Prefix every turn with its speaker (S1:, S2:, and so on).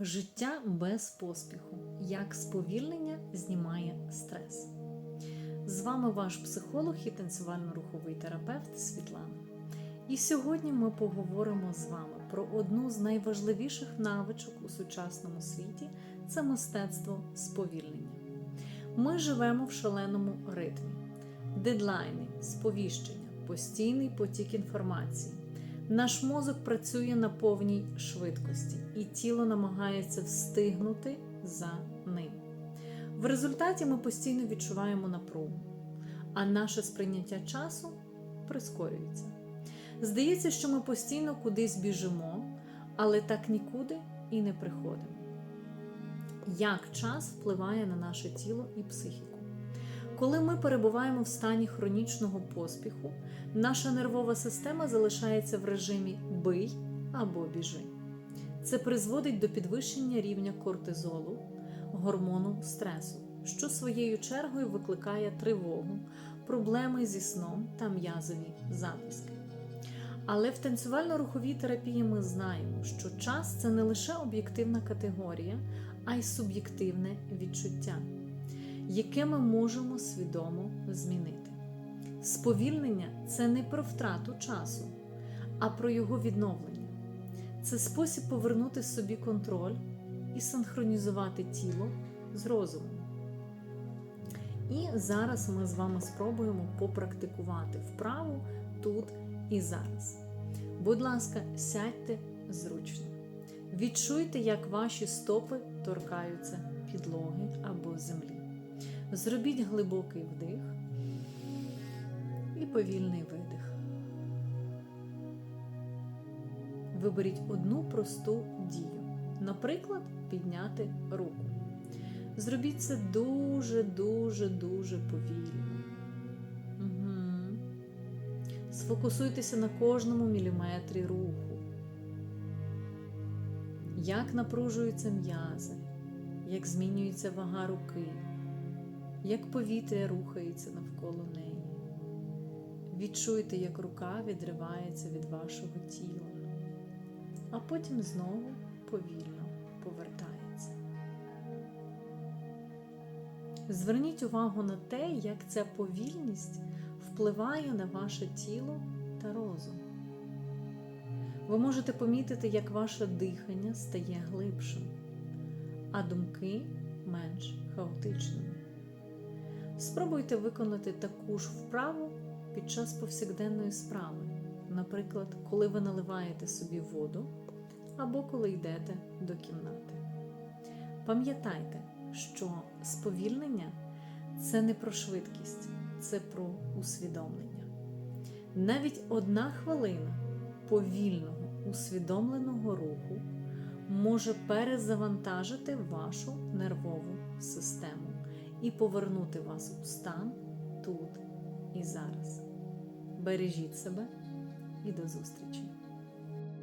S1: Життя без поспіху. Як сповільнення знімає стрес. З вами ваш психолог і танцювально-руховий терапевт Світлана. І сьогодні ми поговоримо з вами про одну з найважливіших навичок у сучасному світі це мистецтво сповільнення. Ми живемо в шаленому ритмі, дедлайни, сповіщення, постійний потік інформації. Наш мозок працює на повній швидкості, і тіло намагається встигнути за ним. В результаті ми постійно відчуваємо напругу, а наше сприйняття часу прискорюється. Здається, що ми постійно кудись біжимо, але так нікуди і не приходимо. Як час впливає на наше тіло і психіку? Коли ми перебуваємо в стані хронічного поспіху, наша нервова система залишається в режимі бий або біжи. Це призводить до підвищення рівня кортизолу, гормону стресу, що своєю чергою викликає тривогу, проблеми зі сном та м'язові записки. Але в танцювально-руховій терапії ми знаємо, що час це не лише об'єктивна категорія, а й суб'єктивне відчуття яке ми можемо свідомо змінити. Сповільнення це не про втрату часу, а про його відновлення. Це спосіб повернути собі контроль і синхронізувати тіло з розумом. І зараз ми з вами спробуємо попрактикувати вправу тут і зараз. Будь ласка, сядьте зручно. Відчуйте, як ваші стопи торкаються підлоги або землі. Зробіть глибокий вдих і повільний видих. Виберіть одну просту дію. Наприклад, підняти руку. Зробіть це дуже-дуже дуже повільно. Угу. Сфокусуйтеся на кожному міліметрі руху. Як напружуються м'язи, як змінюється вага руки як повітря рухається навколо неї. Відчуйте, як рука відривається від вашого тіла, а потім знову повільно повертається. Зверніть увагу на те, як ця повільність впливає на ваше тіло та розум. Ви можете помітити, як ваше дихання стає глибшим, а думки менш хаотичними. Спробуйте виконати таку ж вправу під час повсякденної справи, наприклад, коли ви наливаєте собі воду або коли йдете до кімнати. Пам'ятайте, що сповільнення це не про швидкість, це про усвідомлення. Навіть одна хвилина повільного усвідомленого руху може перезавантажити вашу нервову систему і повернути вас у стан тут і зараз. Бережіть себе і до зустрічі!